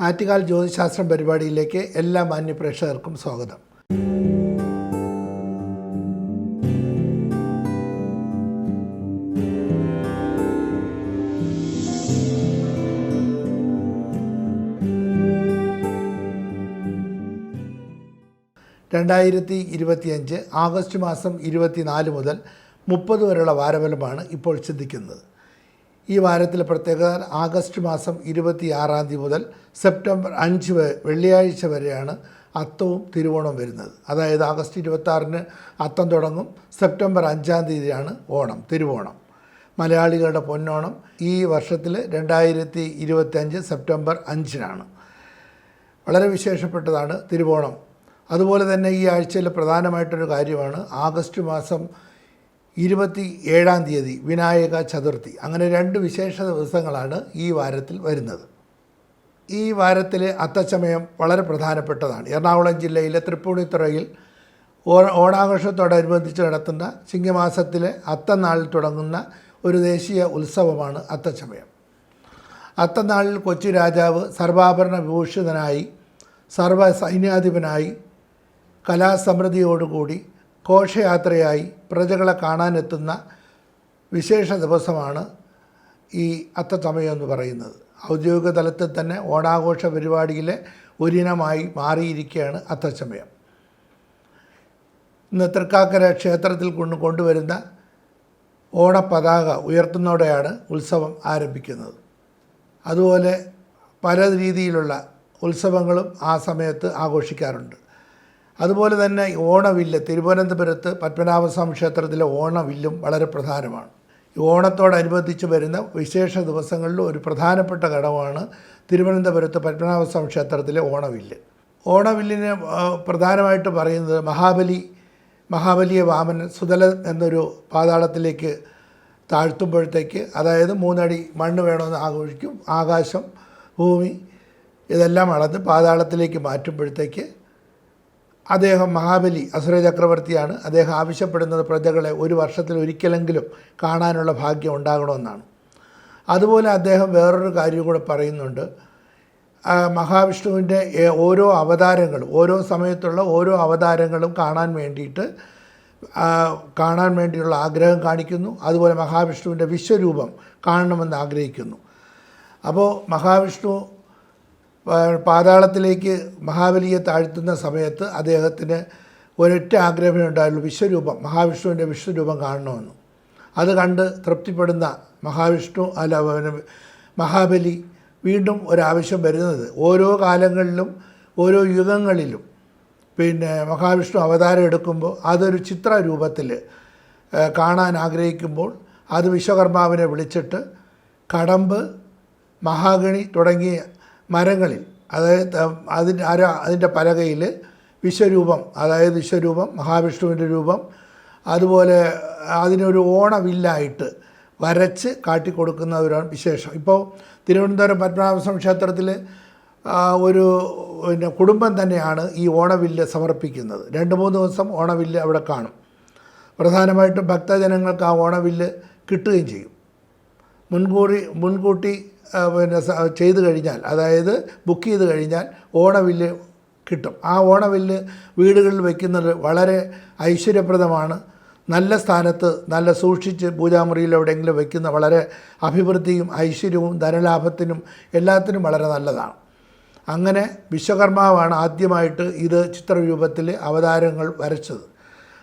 ആറ്റുകാൽ ജ്യോതിശാസ്ത്രം പരിപാടിയിലേക്ക് എല്ലാ മാന്യപ്രേക്ഷകർക്കും സ്വാഗതം. രണ്ടായിരത്തി ഇരുപത്തിയഞ്ച് ആഗസ്റ്റ് മാസം ഇരുപത്തിനാല് മുതൽ മുപ്പത് വരെയുള്ള വാരഫലമാണ് ഇപ്പോൾ ചിന്തിക്കുന്നത് ഈ വാരത്തിലെ പ്രത്യേക ആഗസ്റ്റ് മാസം ഇരുപത്തി ആറാം തീയതി മുതൽ സെപ്റ്റംബർ അഞ്ച് വെള്ളിയാഴ്ച വരെയാണ് അത്തവും തിരുവോണം വരുന്നത്. അതായത് ആഗസ്റ്റ് ഇരുപത്താറിന് അത്തം തുടങ്ങും സെപ്റ്റംബർ അഞ്ചാം തീയതിയാണ് ഓണം തിരുവോണം. മലയാളികളുടെ പൊന്നോണം ഈ വർഷത്തിൽ രണ്ടായിരത്തി ഇരുപത്തിയഞ്ച് സെപ്റ്റംബർ അഞ്ചിനാണ്. വളരെ വിശേഷപ്പെട്ടതാണ് തിരുവോണം. അതുപോലെ തന്നെ ഈ ആഴ്ചയിൽ പ്രധാനമായിട്ടൊരു കാര്യമാണ് ആഗസ്റ്റ് മാസം ഇരുപത്തി ഏഴാം തീയതി വിനായക ചതുർത്ഥി. അങ്ങനെ രണ്ട് വിശേഷ ദിവസങ്ങളാണ് ഈ വാരത്തിൽ വരുന്നത്. ഈ വാരത്തിലെ അത്തച്ചമയം വളരെ പ്രധാനപ്പെട്ടതാണ്. എറണാകുളം ജില്ലയിലെ തൃപ്പൂണിത്തുറയിൽ ഓണാഘോഷത്തോടനുബന്ധിച്ച് നടത്തുന്ന ചിങ്ങമാസത്തിലെ അത്തനാളിൽ തുടങ്ങുന്ന ഒരു ദേശീയ ഉത്സവമാണ് അത്തച്ചമയം. അത്തനാളിൽ കൊച്ചി രാജാവ് സർവാഭരണ വിഭൂഷിതനായി സർവ സൈന്യാധിപനായി കലാസമൃദ്ധിയോടുകൂടി ഘോഷയാത്രയായി പ്രജകളെ കാണാനെത്തുന്ന വിശേഷ ദിവസമാണ് ഈ അത്തസമയം എന്ന് പറയുന്നത്. ഔദ്യോഗിക തലത്തിൽ തന്നെ ഓണാഘോഷ പരിപാടിയിലെ ഒരിനമായി മാറിയിരിക്കുകയാണ് അത്തസമയം. ഇന്ന് തൃക്കാക്കര ക്ഷേത്രത്തിൽ കൊണ്ട് കൊണ്ടുവരുന്ന ഓണപ്പതാക ഉയർത്തുന്നതോടെയാണ് ഉത്സവം ആരംഭിക്കുന്നത്. അതുപോലെ പല രീതിയിലുള്ള ഉത്സവങ്ങളും ആ സമയത്ത് ആഘോഷിക്കാറുണ്ട്. അതുപോലെ തന്നെ ഓണവില്ല് തിരുവനന്തപുരത്ത് പത്മനാഭസ്വാമി ക്ഷേത്രത്തിലെ ഓണവില്ലും വളരെ പ്രധാനമാണ്. ഈ ഓണത്തോടനുബന്ധിച്ച് വരുന്ന വിശേഷ ദിവസങ്ങളിൽ ഒരു പ്രധാനപ്പെട്ട ഘടകമാണ് തിരുവനന്തപുരത്ത് പത്മനാഭസ്വാമി ക്ഷേത്രത്തിലെ ഓണവില്ല്. ഓണവില്ലിന് പ്രധാനമായിട്ട് പറയുന്നത് മഹാബലി മഹാബലിയെ വാമൻ സുതലൻ എന്നൊരു പാതാളത്തിലേക്ക് താഴ്ത്തുമ്പോഴത്തേക്ക് അതായത് മൂന്നടി മണ്ണ് വേണമെന്ന് ആഘോഷിക്കും ആകാശം ഭൂമി ഇതെല്ലാം അളന്ന് പാതാളത്തിലേക്ക് മാറ്റുമ്പോഴത്തേക്ക് അദ്ദേഹം മഹാബലി അസുര ചക്രവർത്തിയാണ്. അദ്ദേഹം ആവശ്യപ്പെടുന്നത് പ്രജകളെ ഒരു വർഷത്തിൽ ഒരിക്കലെങ്കിലും കാണാനുള്ള ഭാഗ്യം ഉണ്ടാകണമെന്നാണ്. അതുപോലെ അദ്ദേഹം വേറൊരു കാര്യം കൂടെ പറയുന്നുണ്ട്. മഹാവിഷ്ണുവിന്റെ ഓരോ അവതാരങ്ങളും ഓരോ സമയത്തുള്ള ഓരോ അവതാരങ്ങളും കാണാൻ വേണ്ടിയിട്ട് കാണാൻ വേണ്ടിയുള്ള ആഗ്രഹം കാണിക്കുന്നു. അതുപോലെ മഹാവിഷ്ണുവിന്റെ വിശ്വരൂപം കാണണമെന്ന് ആഗ്രഹിക്കുന്നു. അപ്പോൾ മഹാവിഷ്ണു പാതാളത്തിലേക്ക് മഹാബലിയെ താഴ്ത്തുന്ന സമയത്ത് അദ്ദേഹത്തിന് ഒരൊറ്റ ആഗ്രഹമേ ഉണ്ടായുള്ളൂ. വിശ്വരൂപം മഹാവിഷ്ണുവിന്റെ വിശ്വരൂപം കാണണമെന്ന്. അത് കണ്ട് തൃപ്തിപ്പെടുന്ന മഹാവിഷ്ണു അല്ല മഹാബലി വീണ്ടും ഒരാവശ്യം വരുന്നത്. ഓരോ കാലങ്ങളിലും ഓരോ യുഗങ്ങളിലും പിന്നെ മഹാവിഷ്ണു അവതാരം എടുക്കുമ്പോൾ അതൊരു ചിത്ര രൂപത്തിൽ കാണാൻ ആഗ്രഹിക്കുമ്പോൾ അത് വിശ്വകർമാവിനെ വിളിച്ചിട്ട് കടമ്പ് മഹാഗണി തുടങ്ങിയ മരങ്ങളിൽ അതായത് അതിന്റെ അര അതിന്റെ പലകയിൽ വിശ്വരൂപം അതായത് വിശ്വരൂപം മഹാവിഷ്ണുവിന്റെ രൂപം അതുപോലെ അതിനൊരു ഓണവില്ലായിട്ട് വരച്ച് കാട്ടിക്കൊടുക്കുന്ന ഒരു വിശേഷം. ഇപ്പോൾ തിരുവനന്തപുരം പത്മനാഭസ്വാമി ക്ഷേത്രത്തിൽ ഒരു പിന്നെ കുടുംബം തന്നെയാണ് ഈ ഓണവില്ല് സമർപ്പിക്കുന്നത്. രണ്ട് മൂന്ന് ദിവസം ഓണവില്ല് അവിടെ കാണും. പ്രധാനമായിട്ടും ഭക്തജനങ്ങൾക്ക് ആ ഓണവില്ല് കിട്ടുകയും ചെയ്യും. മുൻകൂറി മുൻകൂട്ടി പിന്നെ ചെയ്ത് കഴിഞ്ഞാൽ അതായത് ബുക്ക് ചെയ്ത് കഴിഞ്ഞാൽ ഓണവില്ല് കിട്ടും. ആ ഓണവില്ല് വീടുകളിൽ വയ്ക്കുന്നത് വളരെ ഐശ്വര്യപ്രദമാണ്. നല്ല സ്ഥാനത്ത് നല്ല സൂക്ഷിച്ച് പൂജാമുറിയിൽ എവിടെയെങ്കിലും വയ്ക്കുന്ന വളരെ അഭിവൃദ്ധിയും ഐശ്വര്യവും ധനലാഭത്തിനും എല്ലാത്തിനും വളരെ നല്ലതാണ്. അങ്ങനെ വിശ്വകർമാവാണ് ആദ്യമായിട്ട് ഇത് ചിത്രരൂപത്തിൽ അവതാരങ്ങൾ വരച്ചത്.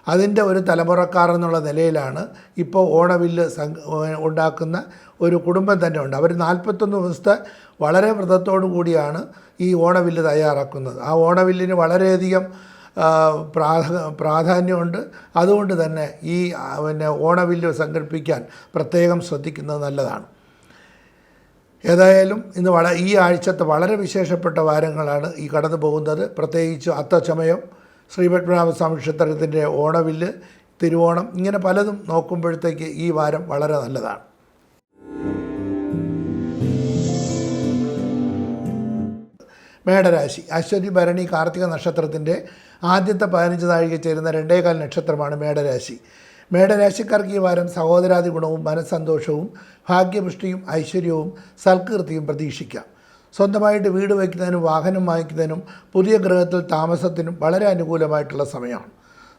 അതിന്റെ ഒരു തലമുറക്കാർ എന്നുള്ള നിലയിലാണ് ഇപ്പോൾ ഓണവില്ല് ഉണ്ടാക്കുന്ന ഒരു കുടുംബം തന്നെ ഉണ്ട്. അവർ നാൽപ്പത്തൊന്ന് ദിവസത്തെ വളരെ വ്രതത്തോടു കൂടിയാണ് ഈ ഓണവില്ല് തയ്യാറാക്കുന്നത്. ആ ഓണവില്ലിന് വളരെയധികം പ്രാധ പ്രാധാന്യമുണ്ട്. അതുകൊണ്ട് തന്നെ ഈ പിന്നെ ഓണവില്ല് സംഘടിപ്പിക്കാൻ പ്രത്യേകം ശ്രദ്ധിക്കുന്നത് നല്ലതാണ്. ഏതായാലും ഇന്ന് വള ഈ ആഴ്ചത്തെ വളരെ വിശേഷപ്പെട്ട വാരങ്ങളാണ് ഈ കടന്നു പോകുന്നത് പ്രത്യേകിച്ച് അത്തച്ചമയം ശ്രീപത്മനാഭസ്വാമി ക്ഷേത്രത്തിന്റെ ഓണവില്ല് തിരുവോണം ഇങ്ങനെ പലതും നോക്കുമ്പോഴത്തേക്ക് ഈ വാരം വളരെ നല്ലതാണ്. മേടരാശി അശ്വതി ഭരണി കാർത്തിക നക്ഷത്രത്തിന്റെ ആദ്യത്തെ പതിനഞ്ച് നാഴിക ചേരുന്ന രണ്ടേകാൽ നക്ഷത്രമാണ് മേടരാശി. മേടരാശിക്കാർക്ക് ഈ വാരം സഹോദരാദി ഗുണവും മനസ്സന്തോഷവും ഭാഗ്യപുഷ്ടിയും ഐശ്വര്യവും സൽകീർത്തിയും പ്രതീക്ഷിക്കാം. സ്വന്തമായിട്ട് വീട് വയ്ക്കുന്നതിനും വാഹനം വാങ്ങിക്കുന്നതിനും പുതിയ ഗ്രഹത്തിൽ താമസത്തിനും വളരെ അനുകൂലമായിട്ടുള്ള സമയമാണ്.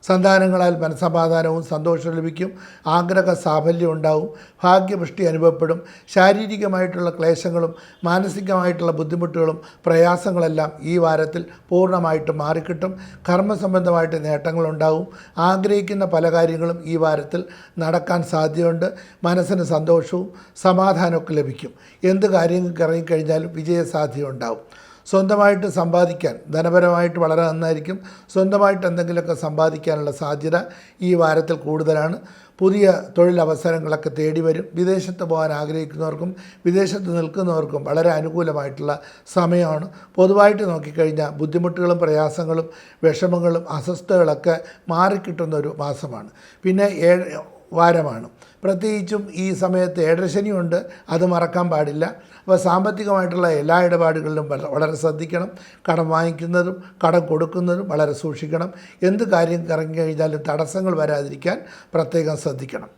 സന്താനങ്ങളാൽ മനസമാധാനവും സന്തോഷം ലഭിക്കും. ആഗ്രഹ സാഫല്യം ഉണ്ടാവും. ഭാഗ്യപുഷ്ടി അനുഭവപ്പെടും. ശാരീരികമായിട്ടുള്ള ക്ലേശങ്ങളും മാനസികമായിട്ടുള്ള ബുദ്ധിമുട്ടുകളും പ്രയാസങ്ങളെല്ലാം ഈ വാരത്തിൽ പൂർണമായിട്ട് മാറിക്കിട്ടും. കർമ്മസംബന്ധമായിട്ട് നേട്ടങ്ങളുണ്ടാവും. ആഗ്രഹിക്കുന്ന പല കാര്യങ്ങളും ഈ വാരത്തിൽ നടക്കാൻ സാധ്യതയുണ്ട്. മനസ്സിന് സന്തോഷവും സമാധാനമൊക്കെ ലഭിക്കും. എന്ത് കാര്യങ്ങൾക്ക് ഇറങ്ങിക്കഴിഞ്ഞാലും വിജയസാധ്യത ഉണ്ടാവും സ്വന്തമായിട്ട് സമ്പാദിക്കാൻ ധനപരമായിട്ട് വളരെ നന്നായിരിക്കും. സ്വന്തമായിട്ട് എന്തെങ്കിലുമൊക്കെ സമ്പാദിക്കാനുള്ള സാധ്യത ഈ വാരത്തിൽ കൂടുതലാണ്. പുതിയ തൊഴിലവസരങ്ങളൊക്കെ തേടി വരും. വിദേശത്ത് പോകാൻ ആഗ്രഹിക്കുന്നവർക്കും വിദേശത്ത് നിൽക്കുന്നവർക്കും വളരെ അനുകൂലമായിട്ടുള്ള സമയമാണ്. പൊതുവായിട്ട് നോക്കിക്കഴിഞ്ഞാൽ ബുദ്ധിമുട്ടുകളും പ്രയാസങ്ങളും വിഷമങ്ങളും അസ്വസ്ഥതകളൊക്കെ മാറിക്കിട്ടുന്ന ഒരു മാസമാണ്. പിന്നെ ഏഴ് വാരമാണ്. പ്രത്യേകിച്ചും ഈ സമയത്ത് ഏഴരശനിയുണ്ട് അത് മറക്കാൻ പാടില്ല. അപ്പോൾ സാമ്പത്തികമായിട്ടുള്ള എല്ലാ ഇടപാടുകളിലും വളരെ ശ്രദ്ധിക്കണം. കടം വാങ്ങിക്കുന്നതും കടം കൊടുക്കുന്നതും വളരെ സൂക്ഷിക്കണം. എന്ത് കാര്യം കറങ്ങി കഴിഞ്ഞാലും തടസ്സങ്ങൾ വരാതിരിക്കാൻ പ്രത്യേകം ശ്രദ്ധിക്കണം.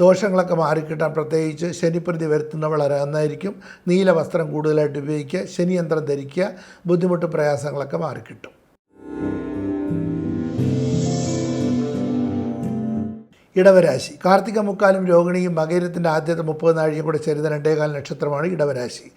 ദോഷങ്ങളൊക്കെ മാറിക്കിട്ടാൻ പ്രത്യേകിച്ച് ശനിപ്രതി വരുത്തുന്ന വളരെ നന്നായിരിക്കും. നീല വസ്ത്രം കൂടുതലായിട്ട് ഉപയോഗിക്കുക ശനിയന്ത്രം ധരിക്കുക ബുദ്ധിമുട്ട് പ്രയാസങ്ങളൊക്കെ മാറിക്കിട്ടും. ഇടവരാശി. കാർത്തിക മുക്കാലും രോഹിണിയും മകേരത്തിന്റെ ആദ്യത്തെ മുപ്പത് നാഴിയും കൂടെ ചേരുന്ന രണ്ടേകാൽ നക്ഷത്രമാണ് ഇടവരാശി.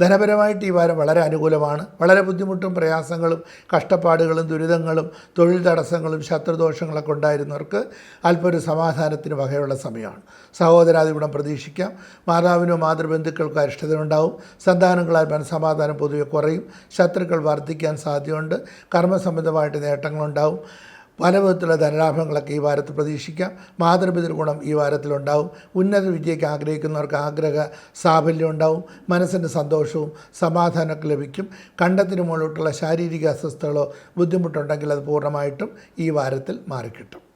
ധനപരമായിട്ട് ഈ വാരം വളരെ അനുകൂലമാണ്. വളരെ ബുദ്ധിമുട്ടും പ്രയാസങ്ങളും കഷ്ടപ്പാടുകളും ദുരിതങ്ങളും തൊഴിൽ തടസ്സങ്ങളും ശത്രുദോഷങ്ങളൊക്കെ ഉണ്ടായിരുന്നവർക്ക് അല്പൊരു സമാധാനത്തിന് വകയുള്ള സമയമാണ്. സഹോദരാദി ഗുണം പ്രതീക്ഷിക്കാം. മാതാവിനോ മാതൃബന്ധുക്കൾക്കോ അരിഷ്ടതയുണ്ടാവും. സന്താനങ്ങളാൽ മനസമാധാനം പൊതുവെ കുറയും. ശത്രുക്കൾ വർദ്ധിക്കാൻ സാധ്യതയുണ്ട്. കർമ്മസംബന്ധമായിട്ട് നേട്ടങ്ങളുണ്ടാവും. പല വിധത്തിലുള്ള ധനലാഭങ്ങളൊക്കെ ഈ വാരത്തിൽ പ്രതീക്ഷിക്കാം. മാതൃപിതൃ ഗുണം ഈ വാരത്തിലുണ്ടാവും. ഉന്നത വിദ്യയ്ക്ക് ആഗ്രഹിക്കുന്നവർക്ക് ആഗ്രഹ സാഫല്യം ഉണ്ടാവും. മനസ്സിന് സന്തോഷവും സമാധാനമൊക്കെ ലഭിക്കും. കണ്ടത്തിന് മുകളിലോട്ടുള്ള ശാരീരിക അസ്വസ്ഥതകളോ ബുദ്ധിമുട്ടുണ്ടെങ്കിൽ അത് പൂർണമായിട്ടും ഈ വാരത്തിൽ മാറിക്കിട്ടും.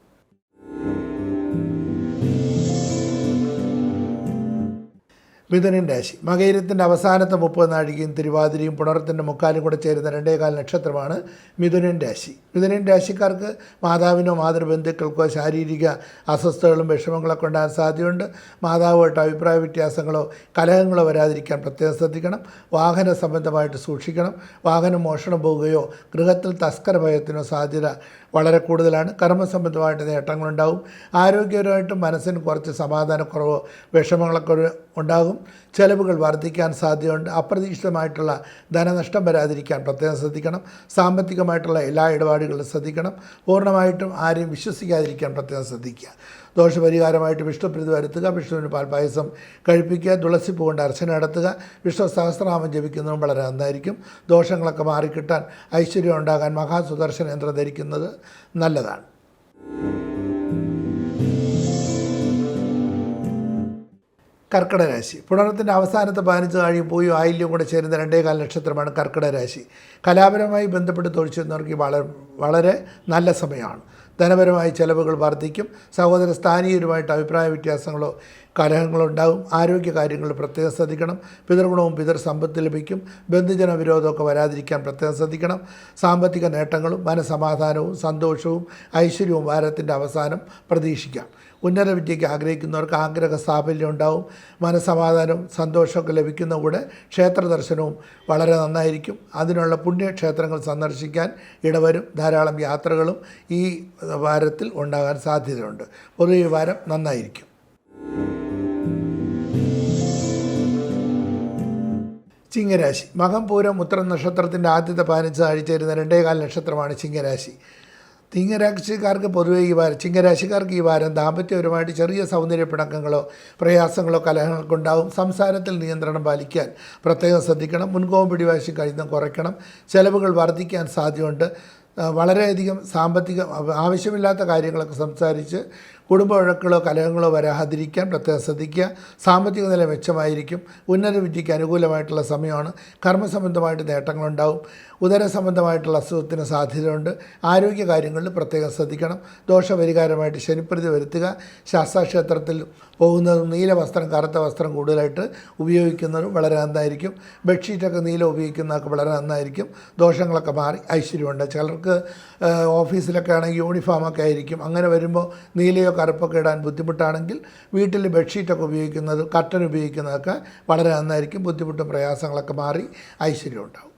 മിഥുനൻ രാശി. മകയിരത്തിന്റെ അവസാനത്തെ മുപ്പത് നാഴികയും തിരുവാതിരയും പുണർത്തിന്റെ മുക്കാലും കൂടെ ചേരുന്ന രണ്ടേകാൽ നക്ഷത്രമാണ് മിഥുനൻ രാശി. മിഥുനൻ രാശിക്കാർക്ക് മാതാവിനോ മാതൃബന്ധുക്കൾക്കോ ശാരീരിക അസ്വസ്ഥതകളും വിഷമങ്ങളൊക്കെ ഉണ്ടാകാൻ സാധ്യതയുണ്ട്. മാതാവുമായിട്ട് അഭിപ്രായ വ്യത്യാസങ്ങളോ കലഹങ്ങളോ വരാതിരിക്കാൻ പ്രത്യേകം ശ്രദ്ധിക്കണം. വാഹന സംബന്ധമായിട്ട് സൂക്ഷിക്കണം. വാഹനം മോഷണം പോവുകയോ ഗൃഹത്തിൽ തസ്കര ഭയത്തിനോ സാധ്യത വളരെ കൂടുതലാണ്. കർമ്മസംബന്ധമായിട്ട് നേട്ടങ്ങളുണ്ടാവും ആരോഗ്യപരമായിട്ടും മനസ്സിന് കുറച്ച് സമാധാനക്കുറവോ വിഷമങ്ങളൊക്കെ ഉണ്ടാകും. ചെലവുകൾ വർദ്ധിക്കാൻ സാധ്യതയുണ്ട്. അപ്രതീക്ഷിതമായിട്ടുള്ള ധനനഷ്ടം വരാതിരിക്കാൻ പ്രത്യേകം ശ്രദ്ധിക്കണം. സാമ്പത്തികമായിട്ടുള്ള എല്ലാ ഇടപാടുകളും ശ്രദ്ധിക്കണം. പൂർണമായിട്ടും ആരെയും വിശ്വസിക്കാതിരിക്കാൻ പ്രത്യേകം ശ്രദ്ധിക്കുക. ദോഷപരിഹാരമായിട്ട് വിഷ്ണുപ്രീതി വരുത്തുക വിഷ്ണുവിന് പാൽപായസം കഴിപ്പിക്കുക തുളസി പൂകൊണ്ട് അർച്ചന നടത്തുക. വിഷ്ണു സഹസ്രനാമം ജപിക്കുന്നതും വളരെ നന്നായിരിക്കും. ദോഷങ്ങളൊക്കെ മാറിക്കിട്ടാൻ ഐശ്വര്യം ഉണ്ടാകാൻ മഹാസുദർശന യന്ത്രം ധരിക്കുന്നത് നല്ലതാണ്. കർക്കിടക രാശി പുണർത്തിന്റെ അവസാനത്തെ പതിനഞ്ച് നാഴിയും പോയി ആയില്യം കൂടെ ചേരുന്ന രണ്ടേ രണ്ടേകാൽ നക്ഷത്രമാണ് കർക്കിടക രാശി കലാപരമായി ബന്ധപ്പെട്ട് തൊഴിച്ചു വന്നവർക്ക് വളരെ വളരെ നല്ല സമയമാണ്. ധനപരമായ ചെലവുകൾ വർദ്ധിക്കും. സഹോദര സ്ഥാനീയരുമായിട്ട് അഭിപ്രായ വ്യത്യാസങ്ങളോ കലഹങ്ങളോ ഉണ്ടാകും. ആരോഗ്യ കാര്യങ്ങൾ പ്രത്യേകം ശ്രദ്ധിക്കണം. പിതൃഗുണവും പിതൃ സമ്പത്ത് ലഭിക്കും. ബന്ധുജന വിരോധമൊക്കെ വരാതിരിക്കാൻ പ്രത്യേകം ശ്രദ്ധിക്കണം. സാമ്പത്തിക നേട്ടങ്ങളും മനസമാധാനവും സന്തോഷവും ഐശ്വര്യവും വാരത്തിന്റെ അവസാനം പ്രതീക്ഷിക്കാം. ഉന്നത വിദ്യയ്ക്ക് ആഗ്രഹിക്കുന്നവർക്ക് ആഗ്രഹ സാഫല്യം ഉണ്ടാവും. മനസമാധാനവും സന്തോഷമൊക്കെ ലഭിക്കുന്ന കൂടെ ക്ഷേത്ര ദർശനവും വളരെ നന്നായിരിക്കും. അതിനുള്ള പുണ്യക്ഷേത്രങ്ങൾ സന്ദർശിക്കാൻ ഇടവരും ധാരാളം യാത്രകളും ഈ വാരത്തിൽ ഉണ്ടാകാൻ സാധ്യതയുണ്ട്. പൊതുവെ ഈ വാരം നന്നായിരിക്കും. ചിങ്ങരാശി. മകം പൂരം ഉത്തരം നക്ഷത്രത്തിന്റെ ആദ്യത്തെ പതിനഞ്ച് ആഴ്ച വരുന്ന രണ്ടേകാൽ നക്ഷത്രമാണ് ചിങ്ങരാശി. ചിങ്ങരാശിക്കാർക്ക് പൊതുവെ ഈ വാരം ചിങ്ങരാശിക്കാർക്ക് ഈ വാരം ദാമ്പത്യപരമായിട്ട് ചെറിയ സൗന്ദര്യ പിണക്കങ്ങളോ പ്രയാസങ്ങളോ കലഹങ്ങളൊക്കെ ഉണ്ടാവും സംസാരത്തിൽ നിയന്ത്രണം പാലിക്കാൻ പ്രത്യേകം ശ്രദ്ധിക്കണം. മുൻകോപം പിടിവാശി കഴിയുന്ന കുറയ്ക്കണം. ചെലവുകൾ വർദ്ധിക്കാൻ സാധ്യതയുണ്ട്. വളരെയധികം സാമ്പത്തിക ആവശ്യമില്ലാത്ത കാര്യങ്ങളൊക്കെ സംസാരിച്ച് കുടുംബ വഴക്കുകളോ കലഹങ്ങളോ വരാതിരിക്കാൻ പ്രത്യേകം ശ്രദ്ധിക്കുക. സാമ്പത്തിക നില മെച്ചമായിരിക്കും. ഉന്നത വിദ്യയ്ക്ക് അനുകൂലമായിട്ടുള്ള സമയമാണ്. കർമ്മസംബന്ധമായിട്ട് നേട്ടങ്ങളുണ്ടാവും. ഉദര സംബന്ധമായിട്ടുള്ള അസുഖത്തിന് സാധ്യതയുണ്ട്. ആരോഗ്യ കാര്യങ്ങളിൽ പ്രത്യേകം ശ്രദ്ധിക്കണം. ദോഷപരിഹാരമായിട്ട് ശനിപ്രതി വരുത്തുക. ശാസ്താക്ഷേത്രത്തിൽ പോകുന്നതും നീല വസ്ത്രം കറുത്ത വസ്ത്രം കൂടുതലായിട്ട് ഉപയോഗിക്കുന്നതും വളരെ നന്നായിരിക്കും. ബെഡ്ഷീറ്റൊക്കെ നീല ഉപയോഗിക്കുന്നതൊക്കെ വളരെ നന്നായിരിക്കും. ദോഷങ്ങളൊക്കെ മാറി ഐശ്വര്യമുണ്ട്. ചിലർക്ക് ഓഫീസിലൊക്കെ ആണെങ്കിൽ യൂണിഫോമൊക്കെ ആയിരിക്കും. അങ്ങനെ വരുമ്പോൾ നീലയോ കറുപ്പൊക്കെ ഇടാൻ ബുദ്ധിമുട്ടാണെങ്കിൽ വീട്ടിൽ ബെഡ്ഷീറ്റൊക്കെ ഉപയോഗിക്കുന്നത് കർട്ടൻ ഉപയോഗിക്കുന്നതൊക്കെ വളരെ നന്നായിരിക്കും. ബുദ്ധിമുട്ടും പ്രയാസങ്ങളൊക്കെ മാറി ഐശ്വര്യം ഉണ്ടാവും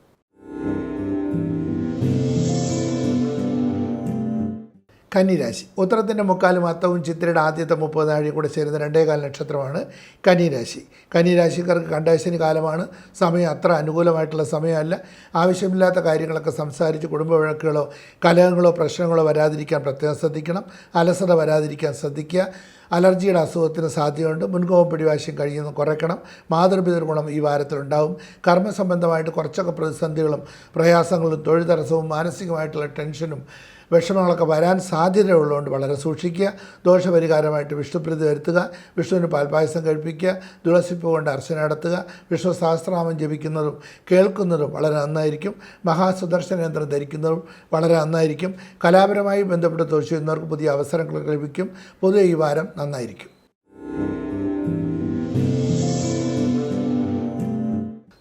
കന്നിരാശി. ഉത്തരത്തിന്റെ മുക്കാലും അത്തവും ചിത്രയുടെ ആദ്യത്തെ മുപ്പത് നാഴിക കൂടെ ചേരുന്ന രണ്ടേകാൽ നക്ഷത്രമാണ് കന്നിരാശി. കന്നിരാശിക്കാർക്ക് കണ്ടാശിന് കാലമാണ്. സമയം അത്ര അനുകൂലമായിട്ടുള്ള സമയമല്ല. ആവശ്യമില്ലാത്ത കാര്യങ്ങളൊക്കെ സംസാരിച്ച് കുടുംബ വഴക്കുകളോ കലഹങ്ങളോ പ്രശ്നങ്ങളോ വരാതിരിക്കാൻ പ്രത്യേകം ശ്രദ്ധിക്കണം. അലസത വരാതിരിക്കാൻ ശ്രദ്ധിക്കുക. അലർജിയുടെ അസുഖത്തിന് സാധ്യതയുണ്ട്. മുൻകോപം പിടിവാശിയും കഴിയുന്ന കുറയ്ക്കണം. മാതൃപിതൃ ഗുണം ഈ വാരത്തിലുണ്ടാവും. കർമ്മസംബന്ധമായിട്ട് കുറച്ചൊക്കെ പ്രതിസന്ധികളും പ്രയാസങ്ങളും തൊഴിൽ തടസ്സവും മാനസികമായിട്ടുള്ള ടെൻഷനും വിഷമങ്ങളൊക്കെ വരാൻ സാധ്യതയുള്ളതുകൊണ്ട് വളരെ സൂക്ഷിക്കുക ദോഷപരിഹാരമായിട്ട് വിഷ്ണുപ്രീതി വരുത്തുക വിഷ്ണുവിന് പാൽപായസം കഴിപ്പിക്കുക തുളസിപ്പ് കൊണ്ട് അർച്ചന നടത്തുക വിഷ്ണു സഹസ്രനാമം ജപിക്കുന്നതും കേൾക്കുന്നതും വളരെ നന്നായിരിക്കും മഹാസുദർശന യന്ത്രം ധരിക്കുന്നതും വളരെ നന്നായിരിക്കും കലാപരമായി ബന്ധപ്പെട്ട് തൊഴിൽ ചെയ്യുന്നവർക്ക് പുതിയ അവസരങ്ങൾ ലഭിക്കും പൊതുവെ ഈ വാരം നന്നായിരിക്കും.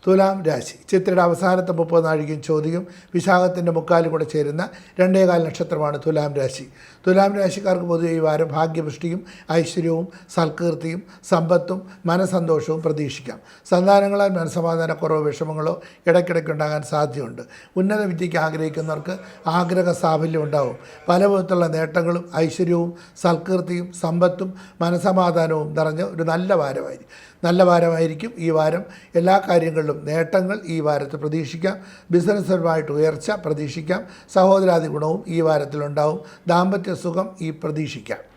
തുലാം രാശി. ചിത്രയുടെ അവസാനത്തെ മുപ്പത് നാഴികയും ചോദ്യം വിശാഖത്തിന്റെ മുക്കാലും കൂടെ ചേരുന്ന രണ്ടേകാൽ നക്ഷത്രമാണ് തുലാം രാശി. തുലാം രാശിക്കാർക്ക് പൊതുവെ ഈ വാരം ഭാഗ്യപുഷ്ടിയും ഐശ്വര്യവും സൽകീർത്തിയും സമ്പത്തും മനസന്തോഷവും പ്രതീക്ഷിക്കാം. സന്താനങ്ങളാൽ മനസ്സമാധാനക്കുറവോ വിഷമങ്ങളോ ഇടയ്ക്കിടയ്ക്ക് ഉണ്ടാകാൻ സാധ്യതയുണ്ട്. ഉന്നത വിദ്യയ്ക്ക് ആഗ്രഹിക്കുന്നവർക്ക് ആഗ്രഹ സാഫല്യം ഉണ്ടാവും. പല വിധത്തിലുള്ള നേട്ടങ്ങളും ഐശ്വര്യവും സൽകീർത്തിയും സമ്പത്തും മനസമാധാനവും നിറഞ്ഞ ഒരു നല്ല വാരമായിരിക്കും. നല്ല വാരമായിരിക്കും ഈ വാരം. എല്ലാ കാര്യങ്ങളിലും നേട്ടങ്ങൾ ഈ വാരത്തിൽ പ്രതീക്ഷിക്കാം. ബിസിനസ്സുപരമായിട്ട് ഉയർച്ച പ്രതീക്ഷിക്കാം. സഹോദരാദി ഗുണവും ഈ വാരത്തിലുണ്ടാവും. ദാമ്പത്യ സുഖം ഈ പ്രതീക്ഷിക്കാം.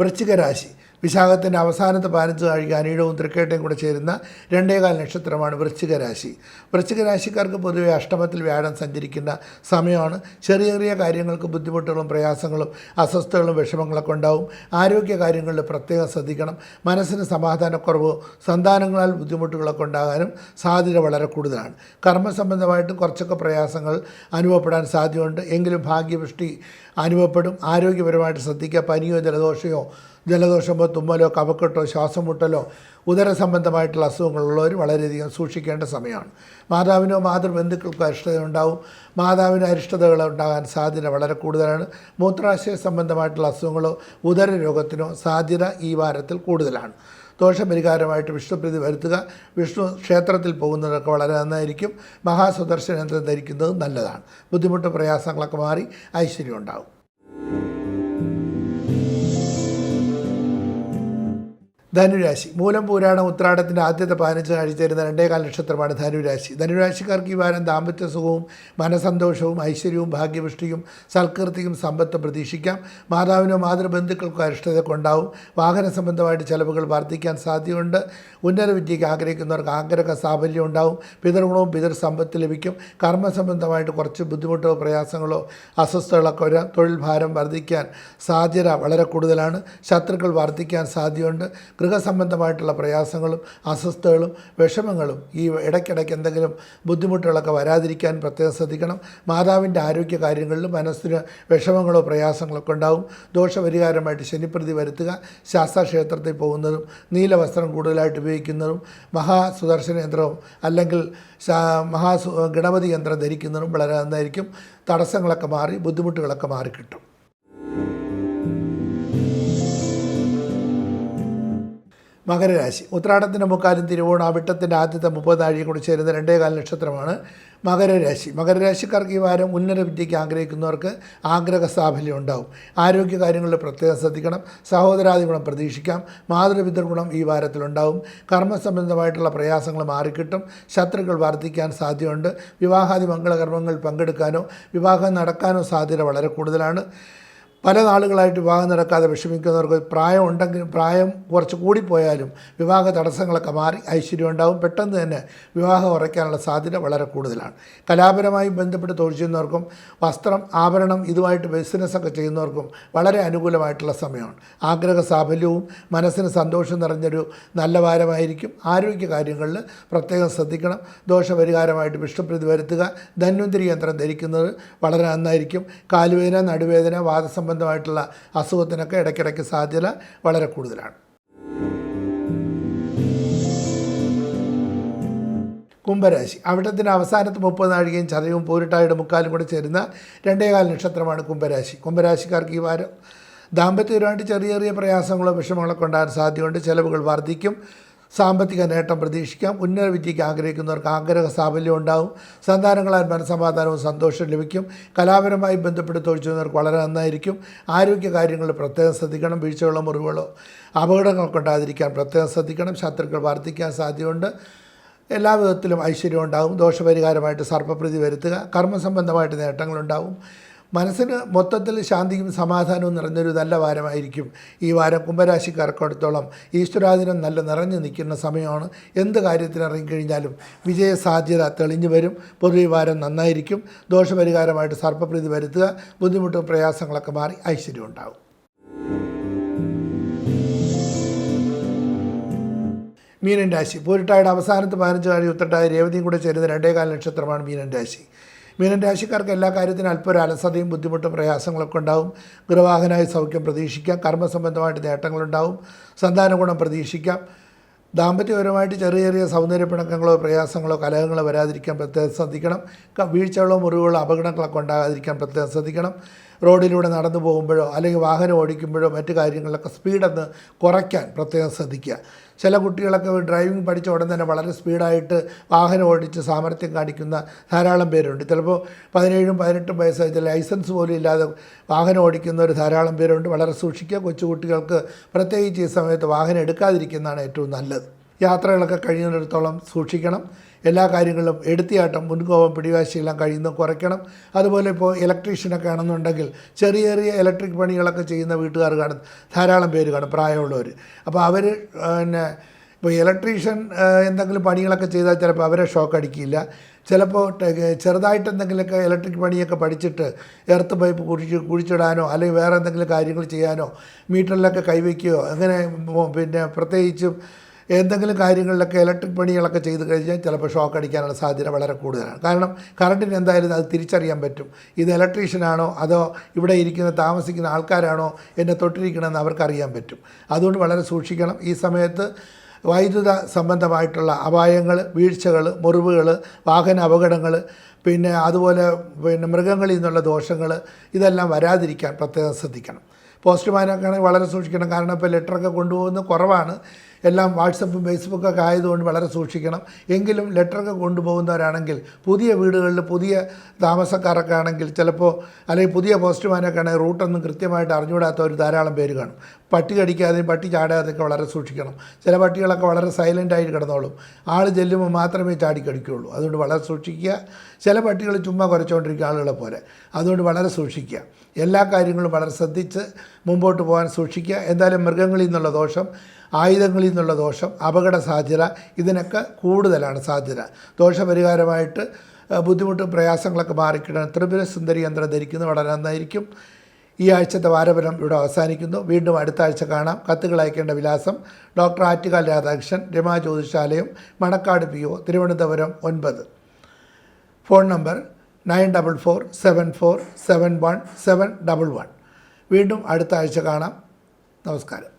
വൃശ്ചിക രാശി. വിശാഖത്തിന്റെ അവസാനത്തെ പതിനഞ്ച് നാഴിക അനീഴവും തൃക്കേട്ടയും കൂടെ ചേരുന്ന രണ്ടേകാൽ നക്ഷത്രമാണ് വൃശ്ചിക രാശി. വൃശ്ചിക രാശിക്കാർക്ക് പൊതുവെ അഷ്ടമത്തിൽ വ്യാഴം സഞ്ചരിക്കുന്ന സമയമാണ്. ചെറിയ ചെറിയ കാര്യങ്ങൾക്ക് ബുദ്ധിമുട്ടുകളും പ്രയാസങ്ങളും അസ്വസ്ഥകളും വിഷമങ്ങളൊക്കെ ഉണ്ടാവും. ആരോഗ്യ കാര്യങ്ങളിൽ പ്രത്യേകം ശ്രദ്ധിക്കണം. മനസ്സിന് സമാധാനക്കുറവോ സന്താനങ്ങളാൽ ബുദ്ധിമുട്ടുകളൊക്കെ ഉണ്ടാകാനും സാധ്യത വളരെ കൂടുതലാണ്. കർമ്മസംബന്ധമായിട്ട് കുറച്ചൊക്കെ പ്രയാസങ്ങൾ അനുഭവപ്പെടാൻ സാധ്യതയുണ്ട്. എങ്കിലും ഭാഗ്യവൃഷ്ടി അനുഭവപ്പെടും. ആരോഗ്യപരമായിട്ട് ശ്രദ്ധിക്കുക. പനിയോ ജലദോഷമോ ജലദോഷമോ തുമ്മലോ കഫക്കെട്ടോ ശ്വാസം മുട്ടലോ ഉദര സംബന്ധമായിട്ടുള്ള അസുഖങ്ങളുള്ളവർ വളരെയധികം സൂക്ഷിക്കേണ്ട സമയമാണ്. മാതാവിനോ മാതൃബന്ധുക്കൾക്കോ അരിഷ്ടത ഉണ്ടാവും മാതാവിന് അരിഷ്ടതകൾ ഉണ്ടാകാൻ സാധ്യത വളരെ കൂടുതലാണ്. മൂത്രാശയ സംബന്ധമായിട്ടുള്ള അസുഖങ്ങളോ ഉദര രോഗത്തിനോ സാധ്യത ഈ വാരത്തിൽ കൂടുതലാണ്. ദോഷപരിഹാരമായിട്ട് വിഷ്ണുപ്രീതി വരുത്തുക. വിഷ്ണു ക്ഷേത്രത്തിൽ പോകുന്നതൊക്കെ വളരെ നന്നായിരിക്കും. മഹാസുദർശന ധരിക്കുന്നതും നല്ലതാണ്. ബുദ്ധിമുട്ട് പ്രയാസങ്ങളൊക്കെ മാറി ഐശ്വര്യം ഉണ്ടാവും. ധനുരാശി. മൂലം പൂരാടം ഉത്രാടത്തിന്റെ ആദ്യത്തെ പതിനഞ്ച് ആഴ്ച തരുന്ന രണ്ടേകാൽ നക്ഷത്രമാണ് ധനുരാശി. ധനുരാശിക്കാർക്ക് ഈ വാരം ദാമ്പത്യ സുഖവും മനസന്തോഷവും ഐശ്വര്യവും ഭാഗ്യപുഷ്ടിയും സൽകീർത്തിയും സമ്പത്തും പ്രതീക്ഷിക്കാം. മാതാവിനോ മാതൃബന്ധുക്കൾക്കോ അരിഷ്ടതയൊക്കെ ഉണ്ടാവും. വാഹന സംബന്ധമായിട്ട് ചിലവുകൾ വർദ്ധിക്കാൻ സാധ്യതയുണ്ട്. ഉന്നത വിദ്യയ്ക്ക് ആഗ്രഹിക്കുന്നവർക്ക് ആഗ്രഹ സാഫല്യം ഉണ്ടാവും. പിതൃഗുണവും പിതൃ സമ്പത്ത് ലഭിക്കും. കർമ്മ സംബന്ധമായിട്ട് കുറച്ച് ബുദ്ധിമുട്ടോ പ്രയാസങ്ങളോ അസ്വസ്ഥതകളൊക്കെ വരാം. തൊഴിൽ ഭാരം വർദ്ധിക്കാൻ സാധ്യത വളരെ കൂടുതലാണ്. ശത്രുക്കൾ വർദ്ധിക്കാൻ സാധ്യതയുണ്ട്. ഗൃഹസംബന്ധമായിട്ടുള്ള പ്രയാസങ്ങളും അസ്വസ്ഥകളും വിഷമങ്ങളും ഈ ഇടയ്ക്കിടയ്ക്ക് എന്തെങ്കിലും ബുദ്ധിമുട്ടുകളൊക്കെ വരാതിരിക്കാൻ പ്രത്യേകം ശ്രദ്ധിക്കണം. മാതാവിന്റെ ആരോഗ്യ കാര്യങ്ങളിലും മനസ്സിന് വിഷമങ്ങളോ പ്രയാസങ്ങളൊക്കെ ഉണ്ടാവും. ദോഷപരിഹാരമായിട്ട് ശനിപ്രതി വരുത്തുക. ശാസ്താക്ഷേത്രത്തിൽ പോകുന്നതും നീല വസ്ത്രം കൂടുതലായിട്ട് ഉപയോഗിക്കുന്നതും മഹാസുദർശന യന്ത്രവും അല്ലെങ്കിൽ മഹാസു ഗണപതി യന്ത്രം ധരിക്കുന്നതും വളരെ നന്നായിരിക്കും. തടസ്സങ്ങളൊക്കെ മാറി ബുദ്ധിമുട്ടുകളൊക്കെ മാറിക്കിട്ടും. മകരരാശി. ഉത്രാടത്തിന്റെ മുക്കാലും തിരുവോണം ആ അവിട്ടത്തിന്റെ ആദ്യത്തെ മുപ്പത് നാഴിക കൂടി ചേരുന്ന രണ്ടേകാൽ നക്ഷത്രമാണ് മകരരാശി. മകരരാശിക്കാർക്ക് ഈ വാരം ഉന്നത വിദ്യയ്ക്ക് ആഗ്രഹിക്കുന്നവർക്ക് ആഗ്രഹ സാഫല്യം ഉണ്ടാവും. ആരോഗ്യ കാര്യങ്ങളിൽ പ്രത്യേകം ശ്രദ്ധിക്കണം. സഹോദരാദി ഗുണം പ്രതീക്ഷിക്കാം. മാതൃപിതൃ ഗുണം ഈ വാരത്തിലുണ്ടാവും. കർമ്മസംബന്ധമായിട്ടുള്ള പ്രയാസങ്ങൾ മാറിക്കിട്ടും. ശത്രുക്കൾ വർദ്ധിക്കാൻ സാധ്യതയുണ്ട്. വിവാഹാദി മംഗളകർമ്മങ്ങളിൽ പങ്കെടുക്കാനോ വിവാഹം നടക്കാനോ സാധ്യത വളരെ കൂടുതലാണ്. പല നാളുകളായിട്ട് വിവാഹം നടക്കാതെ വിഷമിക്കുന്നവർക്ക് പ്രായം ഉണ്ടെങ്കിൽ പ്രായം കുറച്ച് കൂടിപ്പോയാലും വിവാഹ തടസ്സങ്ങളൊക്കെ മാറി ഐശ്വര്യം ഉണ്ടാവും. പെട്ടെന്ന് തന്നെ വിവാഹം ഉറയ്ക്കാനുള്ള സാധ്യത വളരെ കൂടുതലാണ്. കലാപരമായി ബന്ധപ്പെട്ട് തൊഴിൽ ചെയ്യുന്നവർക്കും വസ്ത്രം ആഭരണം ഇതുമായിട്ട് ബിസിനസ്സൊക്കെ ചെയ്യുന്നവർക്കും വളരെ അനുകൂലമായിട്ടുള്ള സമയമാണ്. ആഗ്രഹ സാഫല്യവും മനസ്സിന് സന്തോഷം നിറഞ്ഞൊരു നല്ല വാരമായിരിക്കും. ആരോഗ്യ കാര്യങ്ങളിൽ പ്രത്യേകം ശ്രദ്ധിക്കണം. ദോഷപരിഹാരമായിട്ട് വിഷ്ണുപ്രീതി വരുത്തുക. ധന്വന്തിരി യന്ത്രം ധരിക്കുന്നത് വളരെ നന്നായിരിക്കും. കാലുവേദന നടുവേദന വാദസം സംബന്ധമായിട്ടുള്ള അസുഖത്തിനൊക്കെ ഇടയ്ക്കിടയ്ക്ക് സാധ്യത വളരെ കൂടുതലാണ്. കുംഭരാശി. അവിടത്തിന്റെ അവസാനത്ത് മുപ്പത് നാഴികയും ചതയും പൂരിട്ടായുടെ മുക്കാലും കൂടെ ചേരുന്ന രണ്ടേകാൽ നക്ഷത്രമാണ് കുംഭരാശി. കുംഭരാശിക്കാർക്ക് ഈ വാരം ദാമ്പത്യപരമായിട്ട് ചെറിയ ചെറിയ പ്രയാസങ്ങളോ വിഷമങ്ങളൊക്കെ ഉണ്ടാകാൻ സാധ്യതയുണ്ട്. ചിലവുകൾ വർദ്ധിക്കും. സാമ്പത്തിക നേട്ടം പ്രതീക്ഷിക്കാം. ഉന്നത വിദ്യയ്ക്ക് ആഗ്രഹിക്കുന്നവർക്ക് ആഗ്രഹ സാഫല്യം ഉണ്ടാവും. സന്താനങ്ങളാൽ മനസമാധാനവും സന്തോഷവും ലഭിക്കും. കലാപരമായി ബന്ധപ്പെട്ട് തൊഴിൽ വളരെ നന്നായിരിക്കും. ആരോഗ്യ കാര്യങ്ങളിൽ പ്രത്യേകം ശ്രദ്ധിക്കണം. വീഴ്ചകളോ മുറിവുകളോ അപകടങ്ങളൊക്കെ ഉണ്ടാതിരിക്കാൻ പ്രത്യേകം ശ്രദ്ധിക്കണം. ശത്രുക്കൾ വർദ്ധിക്കാൻ സാധ്യതയുണ്ട്. എല്ലാ വിധത്തിലും ഐശ്വര്യം ഉണ്ടാകും ദോഷപരിഹാരമായിട്ട് സർപ്പപ്രീതി വരുത്തുക. കർമ്മസംബന്ധമായിട്ട് നേട്ടങ്ങളുണ്ടാവും. മനസ്സിന് മൊത്തത്തിൽ ശാന്തിയും സമാധാനവും നിറഞ്ഞൊരു നല്ല വാരമായിരിക്കും. ഈ വാരം കുംഭരാശിക്കാർക്കടുത്തോളം ഈശ്വരാദിനം നല്ല നിറഞ്ഞു നിൽക്കുന്ന സമയമാണ്. എന്ത് കാര്യത്തിന് ഇറങ്ങിക്കഴിഞ്ഞാലും വിജയ സാധ്യത തെളിഞ്ഞു വരും. പൊതുവെ വാരം നന്നായിരിക്കും. ദോഷപരിഹാരമായിട്ട് സർപ്പപ്രീതി വരുത്തുക. ബുദ്ധിമുട്ടും പ്രയാസങ്ങളൊക്കെ മാറി ഐശ്വര്യം ഉണ്ടാകും മീനൻ രാശി. പൂരിട്ടായുടെ അവസാനത്ത് പതിനഞ്ച് കാര്യം ഉത്തട്ടായ രേവതിയും കൂടെ ചേരുന്ന രണ്ടേകാല നക്ഷത്രമാണ് മീനൻ രാശി. മീനൻ രാശിക്കാർക്ക് എല്ലാ കാര്യത്തിനും അല്പം ഒരു അലസതയും ബുദ്ധിമുട്ടും പ്രയാസങ്ങളൊക്കെ ഉണ്ടാവും. ഗൃഹവാഹനായ സൗഖ്യം പ്രതീക്ഷിക്കാം. കർമ്മസംബന്ധമായിട്ട് നേട്ടങ്ങളുണ്ടാവും. സന്താന ഗുണം പ്രതീക്ഷിക്കാം. ദാമ്പത്യപരമായിട്ട് ചെറിയ ചെറിയ സൗന്ദര്യ പിണക്കങ്ങളോ പ്രയാസങ്ങളോ കലഹങ്ങളോ വരാതിരിക്കാൻ പ്രത്യേകം ശ്രദ്ധിക്കണം. വീഴ്ചകളോ മുറിവുകളോ അപകടങ്ങളൊക്കെ ഉണ്ടാകാതിരിക്കാൻ പ്രത്യേകം ശ്രദ്ധിക്കണം. റോഡിലൂടെ നടന്നു പോകുമ്പോഴോ അല്ലെങ്കിൽ വാഹനം ഓടിക്കുമ്പോഴോ മറ്റു കാര്യങ്ങളിലൊക്കെ സ്പീഡൊന്ന് കുറയ്ക്കാൻ പ്രത്യേകം ശ്രദ്ധിക്കുക. ചില കുട്ടികളൊക്കെ ഡ്രൈവിംഗ് പഠിച്ച ഉടൻ തന്നെ വളരെ സ്പീഡായിട്ട് വാഹനം ഓടിച്ച് സാമർഥ്യം കാണിക്കുന്ന ധാരാളം പേരുണ്ട്. ചിലപ്പോൾ പതിനേഴും പതിനെട്ടും വയസ്സായി ലൈസൻസ് പോലും ഇല്ലാതെ വാഹനം ഓടിക്കുന്ന ഒരു ധാരാളം പേരുണ്ട്. വളരെ സൂക്ഷിക്കുക. കൊച്ചുകുട്ടികൾക്ക് പ്രത്യേകിച്ച് ഈ സമയത്ത് വാഹനം എടുക്കാതിരിക്കുന്നതാണ് ഏറ്റവും നല്ലത്. യാത്രകളൊക്കെ കഴിയുന്നിടത്തോളം സൂക്ഷിക്കണം. എല്ലാ കാര്യങ്ങളിലും എടുത്തിയാട്ടം മുൻകോപം പിടിവാശിയെല്ലാം കഴിയുന്ന കുറയ്ക്കണം. അതുപോലെ ഇപ്പോൾ ഇലക്ട്രീഷ്യനൊക്കെ ആണെന്നുണ്ടെങ്കിൽ ചെറിയ ചെറിയ ഇലക്ട്രിക് പണികളൊക്കെ ചെയ്യുന്ന വീട്ടുകാർ കാണും. ധാരാളം പേര് കാണും പ്രായമുള്ളവർ അപ്പോൾ അവർ പിന്നെ ഇപ്പോൾ ഇലക്ട്രീഷ്യൻ എന്തെങ്കിലും പണികളൊക്കെ ചെയ്താൽ ചിലപ്പോൾ അവരെ ഷോക്ക് അടിക്കില്ല. ചിലപ്പോൾ ചെറുതായിട്ട് എന്തെങ്കിലുമൊക്കെ ഇലക്ട്രിക് പണിയൊക്കെ പഠിച്ചിട്ട് എർത്ത് പൈപ്പ് കുഴിച്ച് കുഴിച്ചിടാനോ അല്ലെങ്കിൽ വേറെ എന്തെങ്കിലും കാര്യങ്ങൾ ചെയ്യാനോ മീറ്ററിലൊക്കെ കൈവയ്ക്കുകയോ അങ്ങനെ പിന്നെ പ്രത്യേകിച്ചും എന്തെങ്കിലും കാര്യങ്ങളിലൊക്കെ ഇലക്ട്രിക് പണികളൊക്കെ ചെയ്ത് കഴിഞ്ഞാൽ ചിലപ്പോൾ ഷോക്ക് അടിക്കാനുള്ള സാധ്യത വളരെ കൂടുതലാണ്. കാരണം കറണ്ടിന് എന്തായാലും അത് തിരിച്ചറിയാൻ പറ്റും. ഇത് ഇലക്ട്രീഷ്യനാണോ അതോ ഇവിടെ ഇരിക്കുന്ന താമസിക്കുന്ന ആൾക്കാരാണോ എന്നെ തൊട്ടിരിക്കണമെന്ന് അവർക്കറിയാൻ പറ്റും. അതുകൊണ്ട് വളരെ സൂക്ഷിക്കണം. ഈ സമയത്ത് വൈദ്യുത സംബന്ധമായിട്ടുള്ള അപായങ്ങൾ വീഴ്ചകൾ മുറിവുകൾ വാഹന അപകടങ്ങൾ പിന്നെ അതുപോലെ പിന്നെ മൃഗങ്ങളിൽ നിന്നുള്ള ദോഷങ്ങൾ ഇതെല്ലാം വരാതിരിക്കാൻ പ്രത്യേകം ശ്രദ്ധിക്കണം. പോസ്റ്റ്മാനൊക്കെ ആണെങ്കിൽ വളരെ സൂക്ഷിക്കണം. കാരണം ഇപ്പോൾ ലെറ്ററൊക്കെ കൊണ്ടുപോകുന്നത് കുറവാണ്. എല്ലാം വാട്സപ്പും ഫേസ്ബുക്കൊക്കെ ആയതുകൊണ്ട് വളരെ സൂക്ഷിക്കണം. എങ്കിലും ലെറ്ററൊക്കെ കൊണ്ടുപോകുന്നവരാണെങ്കിൽ പുതിയ വീടുകളിൽ പുതിയ താമസക്കാരൊക്കെ ആണെങ്കിൽ ചിലപ്പോൾ അല്ലെങ്കിൽ പുതിയ പോസ്റ്റ്മാനൊക്കെ ആണെങ്കിൽ റൂട്ടൊന്നും കൃത്യമായിട്ട് അറിഞ്ഞുകൂടാത്തവർ ധാരാളം പേര് കാണും. പട്ടി കടിക്കാതെയും പട്ടി ചാടാതെയൊക്കെ വളരെ സൂക്ഷിക്കണം. ചില പട്ടികളൊക്കെ വളരെ സൈലന്റ് ആയിട്ട് കിടന്നോളും. ആൾ ചെല്ലുമ്പോൾ മാത്രമേ ചാടി കടിക്കുകയുള്ളൂ. അതുകൊണ്ട് വളരെ സൂക്ഷിക്കുക. ചില പട്ടികൾ ചുമ്മാ കുറച്ചുകൊണ്ടിരിക്കുക ആളുകളെ പോലെ. അതുകൊണ്ട് വളരെ സൂക്ഷിക്കുക. എല്ലാ കാര്യങ്ങളും വളരെ ശ്രദ്ധിച്ച് മുമ്പോട്ട് പോകാൻ സൂക്ഷിക്കുക. എന്തായാലും മൃഗങ്ങളിൽ നിന്നുള്ള ദോഷം ആയുധങ്ങളിൽ നിന്നുള്ള ദോഷം അപകട സാധ്യത ഇതിനൊക്കെ കൂടുതലാണ് സാധ്യത. ദോഷപരിഹാരമായിട്ട് ബുദ്ധിമുട്ടും പ്രയാസങ്ങളൊക്കെ മാറിക്കിടണം ത്രിപുര സുന്ദരി യന്ത്രം ധരിക്കുന്നത് വളരെ നന്നായിരിക്കും. ഈ ആഴ്ചത്തെ വാരപരം ഇവിടെ അവസാനിക്കുന്നു. വീണ്ടും അടുത്ത ആഴ്ച കാണാം. കത്തുകൾ അയക്കേണ്ട വിലാസം doctor Attukal Radhakrishnan Rama Jyothishalayam Manacaud P O Thiruvananthapuram ഒൻപത്. Phone number nine double four seven four seven one seven double one. വീണ്ടും അടുത്ത ആഴ്ച കാണാം. നമസ്കാരം.